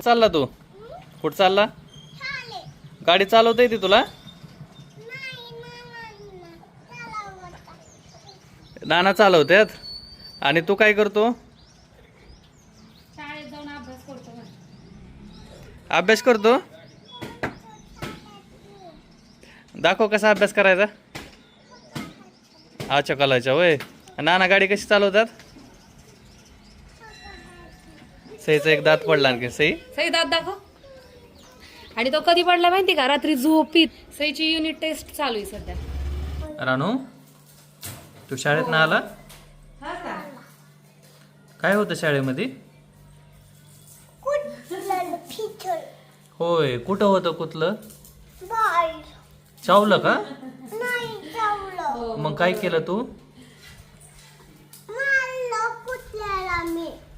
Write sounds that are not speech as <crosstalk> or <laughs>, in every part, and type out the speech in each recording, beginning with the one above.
कुठं चालला तू? कुठं चालला? गाडी चालवता येते तुला? नाना चालवतात आणि तू काय करतो. अभ्यास करतो दाखव कसा अभ्यास करायचा. अच्छा कलाच्या वय नाना गाडी कशी चालवतात? सईचा एक दात पडला आणखी. सई? सई दात दाखव. आणि तो कधी पडला माहिती का? रात्री झोपीत. सईची युनिट टेस्ट चालू आहे सध्या. रानू तू शाळेत ना आला? काय होतं शाळेमध्ये? होय कुठं होतं कुठलं? चावलं का? मग काय केलं तू?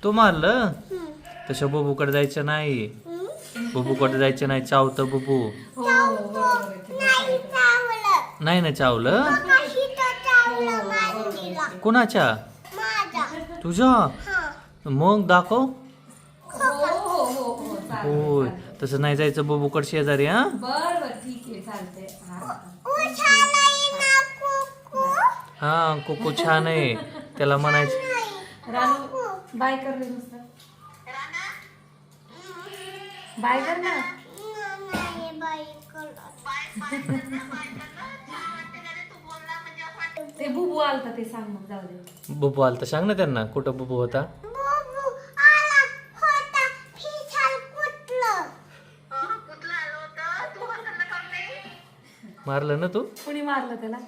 तू मारलं? तसं बबूकडे जायचं नाही. बबूकडे जायचं नाही. चावतं बबू. नाही ना चावलं? कुणाच्या? तुझ्या? मग दाखव. होय. तसं नाही जायचं बुबूकड शेजारी हा? हा कुकू छान आहे. त्याला म्हणायचं बाय कर रे नुसतं बाय कर ना. ते बुबू आलता ते सांग मग जाऊ दे. बुबू आलता सांग ना त्यांना कुठं बुबू होता? मारलं ना तू? कुणी मारलं त्याला?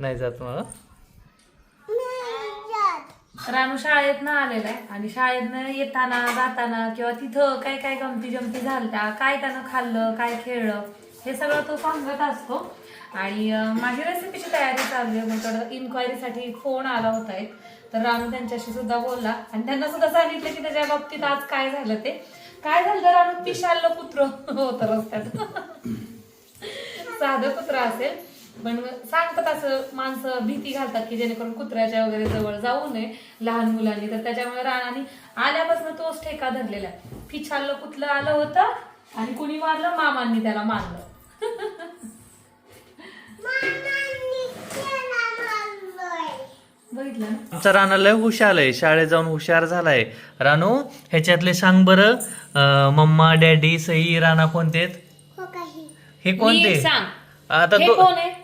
नाही जात मला रानू शाळेत ना आलेला आहे आणि शाळेतनं येताना जाताना किंवा तिथं काय काय गमती जमती झालत्या काय त्यानं खाल्लं काय खेळलं हे सगळं तो सांगत असतो. आणि माझी रेसिपीची तयारी चालली आहे. मग इन्क्वायरीसाठी फोन आला होता एक. तर रानू त्यांच्याशी सुद्धा बोलला. आणि त्यांना सुद्धा सांगितलं की त्याच्या बाबतीत आज काय झालं ते. काय झालं रानू? पिशाल कुत्र होतं रस्त्यात. <laughs> साधं कुत्र असेल. पण सांगतात असं माणसं भीती घालतात की जेणेकरून कुत्र्याच्या वगैरे जवळ जाऊ नये लहान मुलांनी. तर त्याच्यामुळे राणाने आल्यापासून तोच ठेका धरलेला आहे. फिछाललं कुठलं आलं होतं आणि कुणी मारलं? मामांनी त्याला मारलं. बघितलं ना? आमचा राणा लय हुशार आहे. शाळेत जाऊन हुशार झालाय. रानू ह्याच्यातले सांग बरं. अं, मम्मा डॅडी सई राणा कोणते आहेत? हे कोणते? नीट सांग. आता हे तो कोण आहे?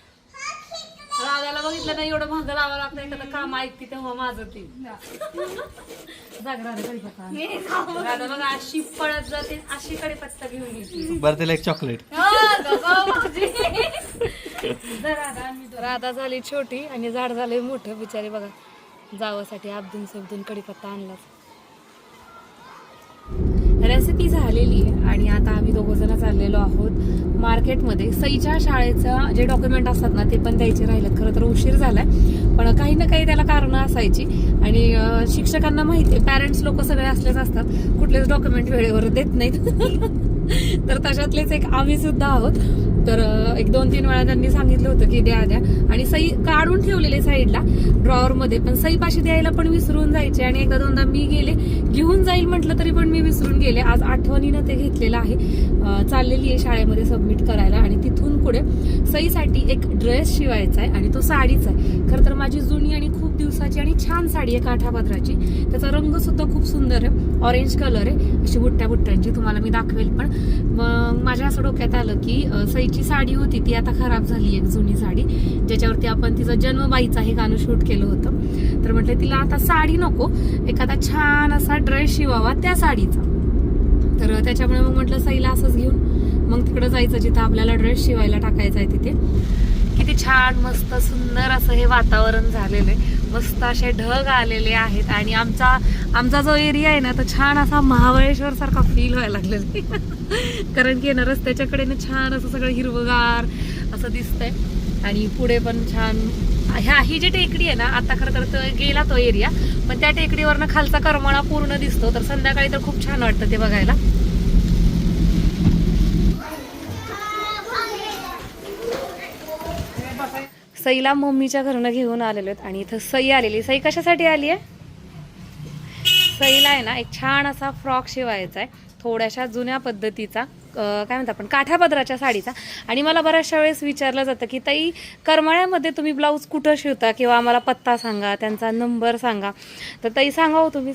राजाला बघितलं ना एवढं महाग लावावं लागतं एखादं काम ऐकते तेव्हा माझं ते. जागरा बघा अशी पळत जाते अशी कढीपत्ता घेऊन येते. <laughs> बरं त्याला एक चॉकलेट राधा झाली छोटी आणि झाड झाले मोठं. बिचारे बघा जावासाठी abdun सबदून कडीपत्ता आणलाच. रेसिपी झालेली आहे आणि आता आम्ही दोघं जण चाललेलो आहोत मार्केटमध्ये. सईच्या शाळेचं जे डॉक्युमेंट असतात ना ते पण द्यायचे राहिलं खरं तर उशीर झालाय पण काही ना काही त्याला कारणं असायची. आणि शिक्षकांना माहिती आहे पॅरेंट्स लोक सगळे असलेच असतात. कुठलेच डॉक्युमेंट वेळेवर देत नाहीत. <laughs> तर तशातलेच एक आम्ही सुद्धा आहोत. तर एक दोन तीन वेळा त्यांनी सांगितलं होतं की द्या द्या. आणि सई काढून ठेवलेले साईडला ड्रॉवरमध्ये पण सई पाशी द्यायला पण विसरून जायचे आणि एकदा दोनदा मी गेले. घेऊन जाईल म्हटलं तरी पण मी विसरून गेले. आज आठवणीनं ते घेतलेलं आहे. चाललेली आहे शाळेमध्ये सबमिट करायला आणि तिथून पुढे सईसाठी एक ड्रेस शिवायचा आहे आणि तो साडीचा आहे. खरं तर माझी जुनी आणि खूप दिवसाची आणि छान साडी आहे काठापात्राची. त्याचा रंग सुद्धा खूप सुंदर आहे. ऑरेंज कलर आहे. अशी बुट्ट्या बुट्ट्यांची तुम्हाला मी दाखवेल पण. मग माझ्या असं डोक्यात आलं की सई सईची साडी होती ती आता खराब झाली एक जुनी साडी ज्याच्यावरती आपण तिचं जन्मबाईचं हे गाणं शूट केलं होतं. तर म्हटलं तिला आता साडी नको एखादा छान असा ड्रेस शिवावा त्या साडीचा. तर त्याच्यामुळे मग म्हटलं सईला असंच घेऊन मग तिकडं जायचं जिथं आपल्याला ड्रेस शिवायला टाकायचा आहे तिथे. किती छान मस्त सुंदर असं हे वातावरण झालेलं आहे. मस्त असे ढग आलेले आहेत आणि आमचा आमचा जो एरिया आहे ना तो छान असा महाबळेश्वर सारखा फील व्हायला लागलेला आहे. <laughs> कारण की ना रस्त्याच्याकडे ना छान असं सगळं हिरवगार असं दिसतंय. आणि पुढे पण छान ह्या ही जी टेकडी आहे ना आता खरं तर तो गेला तो एरिया पण त्या टेकडीवरनं खालचा करमळा पूर्ण दिसतो. तर संध्याकाळी तर खूप छान वाटतं ते बघायला. सईला मम्मीच्या घरनं घेऊन आलेलो आहेत आणि इथं सई आलेली सई कशासाठी आली आहे? सईला आहे ना एक छान असा फ्रॉक शिवायचा आहे. थोड्याशा जुन्या पद्धतीचा काय म्हणतात आपण काठापदराच्या साडीचा. आणि मला बऱ्याचशा वेळेस विचारलं जातं की ताई करमाळ्यामध्ये तुम्ही ब्लाऊज कुठं शिवता? किंवा आम्हाला पत्ता सांगा त्यांचा नंबर सांगा. तर ताई सांगा हो तुम्ही.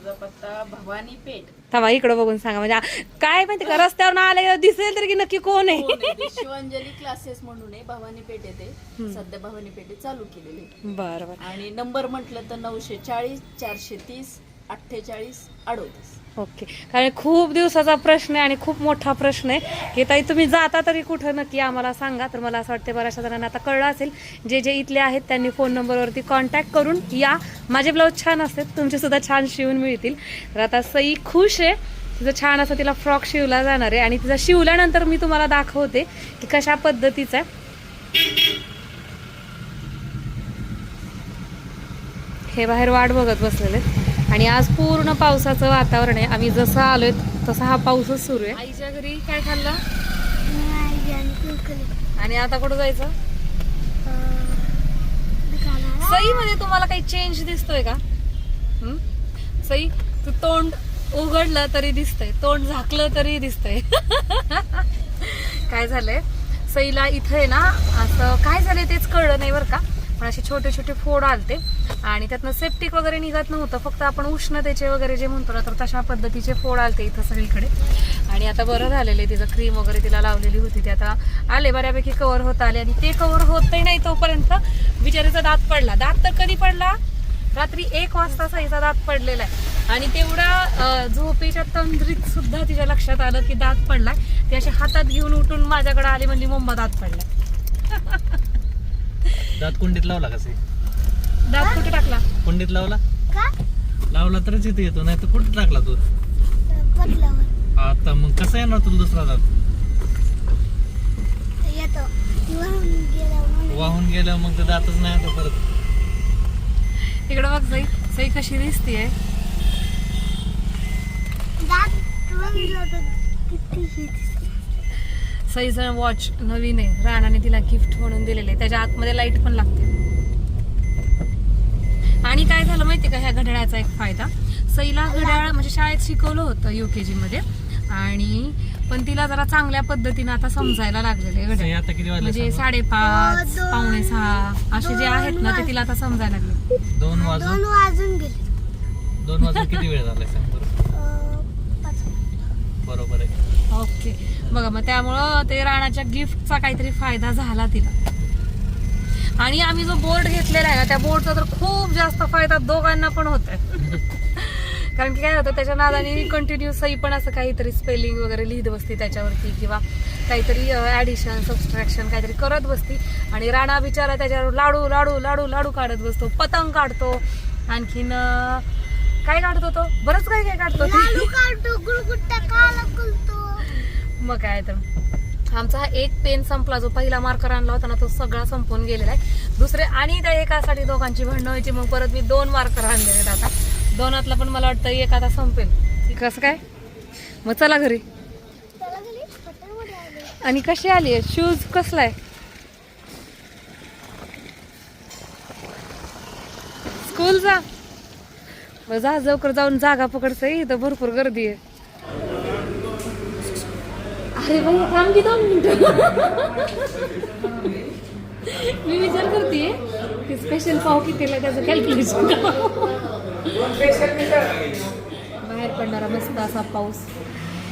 माझा पत्ता भवानी पेठ. थांबा इकडं बघून सांगा. म्हणजे काय माहिती का रस्त्यावर आले दिसेल तर की नक्की कोण आहे? शिवांजली क्लासेस म्हणून आहे भवानी पेठ येते. सध्या भवानी पेठे चालू केलेले बरं बरं. आणि नंबर म्हटलं तर नऊशे चाळीस चारशे तीस अठ्ठेचाळीस अडोतीस. ओके. कारण खूप दिवसाचा प्रश्न आहे आणि खूप मोठा प्रश्न आहे. की ताई तुम्ही जाता तरी कुठं नक्की आम्हाला सांगा. तर मला असं वाटतं बऱ्याचशा जणांना आता कळलं असेल. जे जे इथले आहेत त्यांनी फोन नंबरवरती कॉन्टॅक्ट करून या. माझे ब्लाऊज छान असतात. तुमचे सुद्धा छान शिवून मिळतील. तर आता सई खुश आहे. तिचं छान असं तिला फ्रॉक शिवला जाणार आहे. आणि तिचा शिवल्यानंतर मी तुम्हाला दाखवते की कशा पद्धतीचा आहे. हे बाहेर वाट बघत बसलेले. आहेत. आणि आज पूर्ण पावसाचं वातावरण आहे. आम्ही जसं आलोय तसा हा पाऊसच सुरू आहे. आईच्या घरी काय खाल्लं? आणि आता कुठं जायचं? सई मध्ये तुम्हाला काही चेंज दिसतोय का? हं? सई तू तोंड उघडलं तरी दिसतंय. तोंड झाकलं तरी दिसतंय. काय झालंय? सईला इथं आहे ना असं काय झालंय तेच कळलं नाही बरं का. पण असे छोटे छोटे फोड आलते. आणि त्यातनं सेप्टिक वगैरे निघत नव्हतं. फक्त आपण उष्णतेचे वगैरे जे म्हणतो ना तर तशा पद्धतीचे फोड आलते इथं सगळीकडे. आणि आता बरं झालेलं आहे तिचं क्रीम वगैरे तिला लावलेली होती. ते आता आले बऱ्यापैकी कवर होत आले. आणि ते कवर होतही नाही तोपर्यंत बिचारीचा दात पडला. दात तर कधी पडला? रात्री एक वाजता साईचा दात पडलेला आहे. आणि तेवढा झोपेच्या तंद्रीत सुद्धा तिच्या लक्षात आलं की दात पडलाय. ती अशी हातात घेऊन उठून माझ्याकडे आली म्हणजे मुंबा दात पडलाय. दात कुंडीत लावला कसे दात कुठे टाकला? कुंडीत लावला? लावला तरच इथे येतो नाही तर कुठे टाकला तू? आता मग कसा येणार तुला दुसरा दात वाहून गेलं मग ते दातच नाही आता परत. इकडे बघ सई सई कशी दिसतीये. सईचं वॉच नवीन आहे. राणाने तिला गिफ्ट म्हणून दिलेलं. आहे त्याच्या आतमध्ये लाइट पण लागते. आणि काय झालं माहितीये का? ह्या घड्याळाचा एक फायदा. सईला घड्याळ म्हणजे शाळेत शिकवलं होतं युकेजी मध्ये. आणि पण तिला जरा चांगल्या पद्धतीने आता समजायला लागलेले सई घड्याळ. आता किती वाजले म्हणजे? साडेपाच पावणे सहा असे जे आहेत ना ते तिला आता समजायला लागले. दोन वाजून? दोन वाजून गेले. दोन वाजून किती वेळ सांग बरं? पाच बरोबर आहे. ओके. बघा मग त्यामुळं ते राणाच्या गिफ्टचा काहीतरी फायदा झाला तिला. आणि आम्ही जो बोर्ड घेतलेला आहे ना त्या बोर्डचा तर खूप जास्त फायदा दोघांना पण होत <laughs> कारण की काय होतं त्याच्या नादाने कंटिन्यू सई पण असं काहीतरी स्पेलिंग वगैरे लिहित बसती त्याच्यावरती किंवा काहीतरी ऍडिशन सबस्ट्रॅक्शन काहीतरी करत बसती. आणि राणा बिचारा त्याच्यावर लाडू लाडू लाडू लाडू काढत बसतो पतंग काढतो आणखीन काय काढतो तो? बरंच काय काय काढतो मग काय तर. आमचा हा एक पेन संपला जो पहिला मार्कर आणला होता ना तो सगळा संपून गेलेला आहे. दुसरे आणि त्या एकासाठी दोघांची भांडणं व्हायची मग परत मी दोन मार्कर आणलेले आहेत आता. दोनातला पण मला वाटतं एक आता संपेल. कसं काय? मग चला घरी. आले आणि कशी आली शूज कसला आहे? स्कूलचा मग जा लवकर जाऊन जागा पकडचं इथं भरपूर गर्दी आहे. अरे बाई थांब की दोन मिनिटं. मी विचार करते की स्पेशल पाव कितीला त्याचं कॅल्क्युलेशन बाहेर पडणारा मस्त असा पाऊस.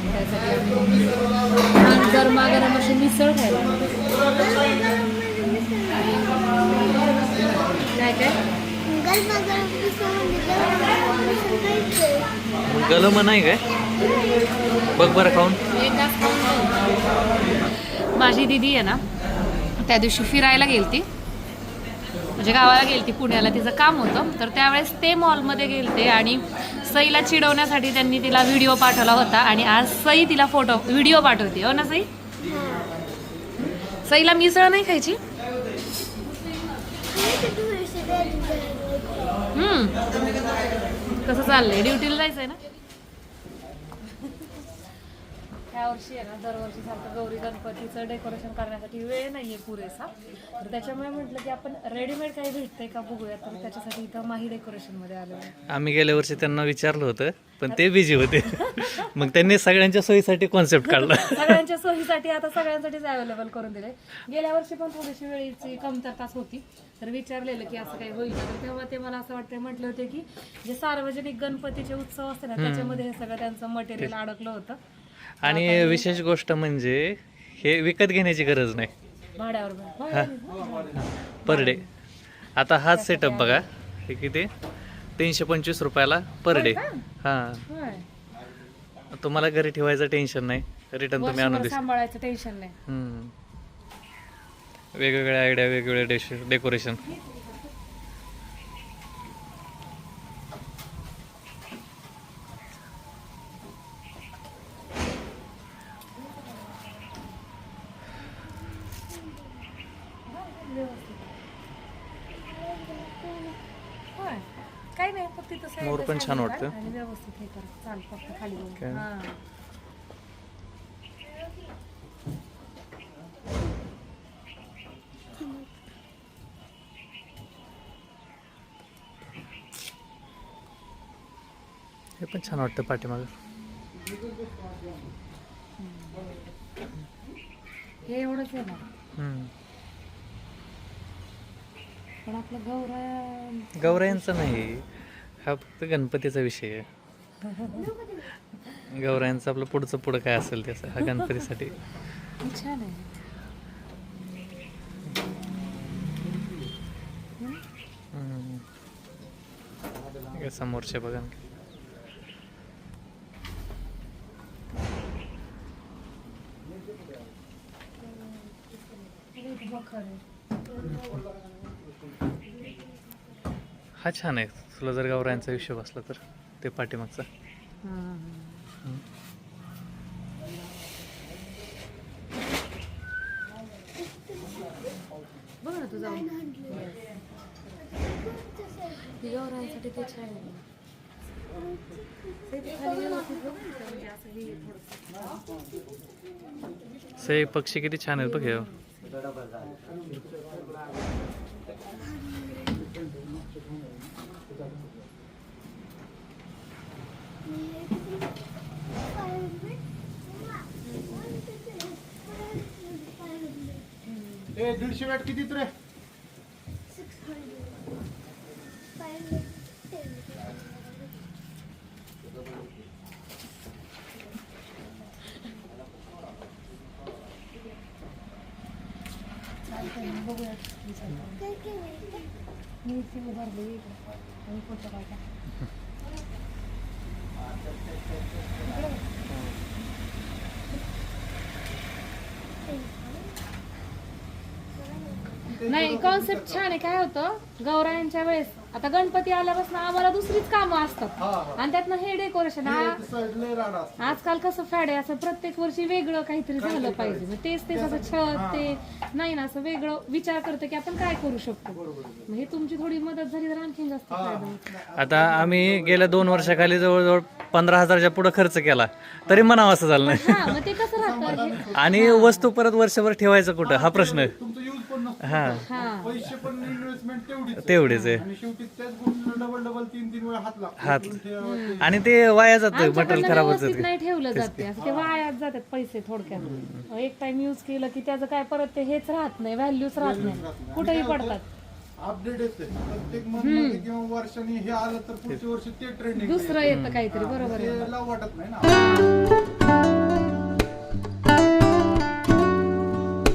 त्यासाठी आम्ही छान गरमागरम अशी मिसळ खायला. काय काय. गलम नाही काय? बघ बरं खाऊन. माझी दिदी आहे ना त्या दिवशी फिरायला गेलती. म्हणजे गावाला गेलती पुण्याला. तिचं काम होतं. तर त्यावेळेस ते मॉलमध्ये गेलते आणि सईला चिडवण्यासाठी त्यांनी तिला व्हिडिओ पाठवला होता आणि आज सई तिला फोटो व्हिडिओ पाठवते. हो ना सई? सईला मिसळ नाही खायची? कसं चाललंय. ड्युटीला जायचंय ना? ह्या वर्षी आहे ना दरवर्षी सारखं गौरी गणपतीचं डेकोरेशन करण्यासाठी वेळ नाहीये पुरेसा. तर त्याच्यामुळे म्हटलं की आपण रेडीमेड काही भेटतंय का बघूया तर त्याच्यासाठी इथं माही डेकोरेशनमध्ये आलो आहे. आम्ही गेल्या वर्षी त्यांना विचारलं होतं पण ते बिझी होते. <laughs> मग त्यांनी सगळ्यांच्या सोयीसाठी कॉन्सेप्ट काढला. <laughs> सगळ्यांच्या सोयीसाठी आता सगळ्यांसाठीच अवेलेबल करून दिले गेल्या वर्षी पण थोडीशी वेळेची कमतरताच होती. तर विचारलेलं की असं काही होईल? तर तेव्हा ते मला असं वाटतं म्हटलं होते की जे सार्वजनिक गणपतीचे उत्सव असते ना त्याच्यामध्ये हे सगळं त्यांचं मटेरियल अडकलं होतं. आणि विशेष गोष्ट म्हणजे हे विकत घेण्याची गरज नाही. भाड्यावर. पर डे आता हाच सेटअप बघा. हे किती? तीनशे पंचवीस रुपयाला पर डे हां. होय. तुम्हाला घरी ठेवायचं टेन्शन नाही. रिटर्न तुम्ही आणून वर्षभर देस. सांभाळायचं टेन्शन नाही. वेगवेगळ्या आयडिया वेगवेगळे डेश डेकोरेशन होय काही नाही फक्त तिथं side मोर पण छान वाटतं. आणि व्यवस्थित हे कर चाल फक्त खाली बघ. काय? हा. हे पण छान वाटतं पाठीमागं हे एवढंच आहे ना. पण आपलं गौरा गौरायांचा नाही हा फक्त गणपतीचा विषय आहे गौरायांचं आपलं पुढचं पुढं काय असेल त्याचं हा गणपतीसाठी छान आहे हम्म. हे समोरचे बघा ना. हे छान आहे तुला जर गौरायांचा विषय बसला तर ते पाठीमागचा. बघ ना तू जाऊन ते छान आहे. से पक्षी किती छान आहेत बघ हे ए दीडशे वॅट कितीत रे मी इथे उभारली आणि पुढच्या बाजूला. नाही कॉन्सेप्ट छान आहे. काय होतं गौरायांच्या वेळेस आता गणपती आल्यापासून आम्हाला दुसरीच कामं असतात. आणि त्यातनं हे डेकोरेशन साईडला राडा असतो. आजकाल कसं फॅड आहे असं प्रत्येक वर्षी वेगळं काहीतरी झालं पाहिजे. मग तेच तेच असं छत ते नाही ना असं वेगळं विचार करतं की आपण काय करू शकतो. मग हे तुमची थोडी मदत झाली तर आणखीन जास्त फायदा आता आम्ही गेल्या दोन वर्षाखाली जवळजवळ पंधरा हजारच्या पुढे खर्च केला. तरी म्हणावं असं झालं नाही. हा मग ते कसं राहतं? हे- आणि वस्तू परत वर्षभर ठेवायचं कुठं? हा प्रश्न आहे. तुमचं यूज पण नसतो पैसे पण इन्व्हेस्टमेंट तेवढीच आहे. तेवढेच आहे. आणि शेवटी त्याच गोष्टीला डबल डबल तीन तीन वेळा हात लागतो आणि ते वाया जातं मटेरियल खराब होत व्यवस्थित नाही ठेवलं जाते असं ते <laughs> वायात जातात पैसे थोडक्यात. एक टाइम युज केलं की त्याचं काय परत ते हेच राहत नाही व्हॅल्यूच राहत नाही. कुठेही पडतात. अपडेट येते. प्रत्येकमध्ये किंवा वर्षाने हे आलं तर पुढच्या वर्षी ते ट्रेंडिंग दुसरं येतं. काहीतरी बरोबर आहे. वाटत नाही ना.